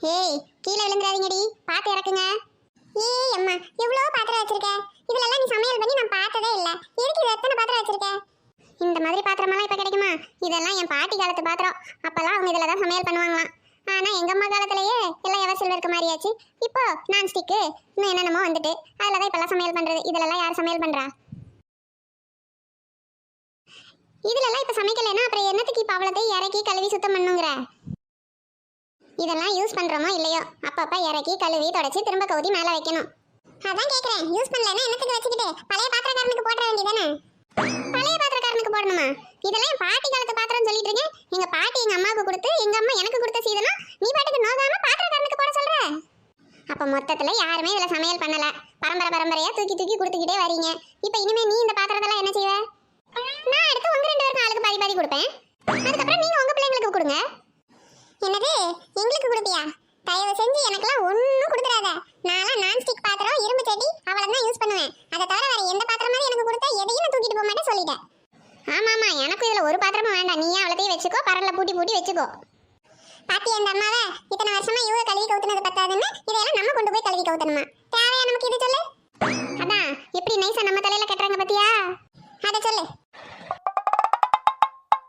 ஏய் கீழே விழுந்துடாதீங்கடி பார்த்து இறக்குங்க. ஏய் அம்மா எவ்வளோ பாத்திரம் வச்சிருக்க. இதுலெல்லாம் நீ சமையல் பண்ணி நான் பார்த்ததே இல்ல. எதுக்கு இது எத்தனை பாத்திரம் வச்சிருக்க? இந்த மாதிரி பாத்திரமெல்லாம் இப்ப கிடைக்குமா? இதெல்லாம் என் பாட்டி காலத்து பாத்திரம். அப்போல்லாம் அவங்க இதில் தான் சமையல் பண்ணுவாங்களாம். ஆனா எங்க அம்மா காலத்திலேயே எல்லாம் எவர் இருக்க மாதிரியாச்சு இப்போ நான் ஸ்டிக்கு இன்னும் என்னென்னமோ வந்துட்டு. அதில் தான் இப்போல்லாம் சமையல் பண்றது. இதிலெல்லாம் யார் சமையல் பண்றா? இதுல எல்லாம் இப்ப சமைக்கலைன்னா அப்புறம் என்னத்துக்கு இப்போ அவ்வளோதையும் இறக்கி கழுவி சுத்தம் பண்ணுங்கிற? இதெல்லாம் யூஸ் பண்றோமோ இல்லையோ? அப்பப்போ இறக்கி கழுவி தொடச்சி திரும்ப கவுதி மேல வைக்கணும். அதான் கேட்குறேன் யூஸ் பண்ணலன்னா என்னத்துக்கு வச்சுக்கிட்டு? பழைய பாத்திரக்காரனுக்கு போட வேண்டியதானே? பழைய பாத்திரக்காரனுக்கு போடணுமா? இதெல்லாம் என் பாட்டி காலத்து பாத்திரம் சொல்லிட்டு இருக்கேன். எங்க பாட்டி எங்க அம்மாவுக்கு கொடுத்து எங்க அம்மா எனக்கு கொடுத்த சீதனா நீ பாட்டுக்கு நோகாம பாத்திரக்காரனுக்கு போட சொல்ற? அப்ப மொத்தத்துல யாருமே இதுல சமையல் பண்ணல. பரம்பரை பரம்பரையா தூக்கி தூக்கி கொடுத்துக்கிட்டே வரீங்க. இப்ப இனிமே நீ இந்த பாத்திரத்தெல்லாம் என்ன செய்வ? நான் அடுத்து உங்க ரெண்டு பேருக்கும் ஆளுக்கு பாதி பாதி கொடுப்பேன். அதுக்கப்புறம் நீங்க உங்க பிள்ளைங்களுக்கு கொடுங்க. என்னது? தயவு செஞ்சு எனக்குலாம் ஒன்றும் கொடுத்துடாத. நான்லாம் நான்ஸ்டிக் பாத்திரம் இரும்பு செடி அவளை தான் யூஸ் பண்ணுவேன். அதை தவிர வேற எந்த பாத்திரமாவது எனக்கு கொடுத்தா எதையும் நான் தூக்கிட்டு போக மாட்டேன் சொல்லிட்டேன். ஆமா ஆமா எனக்கும் இதில் ஒரு பாத்திரமும் வேண்டாம். நீயே அவ்வளோத்தையும் வச்சுக்கோ பரல்ல பூட்டி பூட்டி வச்சுக்கோ. பாத்தி அந்த அம்மாவை? இத்தனை வருஷமா இவங்க கழுவி கவுத்துனது பத்தாதுன்னு இதையெல்லாம் நம்ம கொண்டு போய் கழுவி கவுத்தணுமா? தேவையா நமக்கு இது சொல்லு? அதான் எப்படி நைஸா நம்ம தலையில கட்டுறாங்க பாத்தியா? அதை சொல்லு.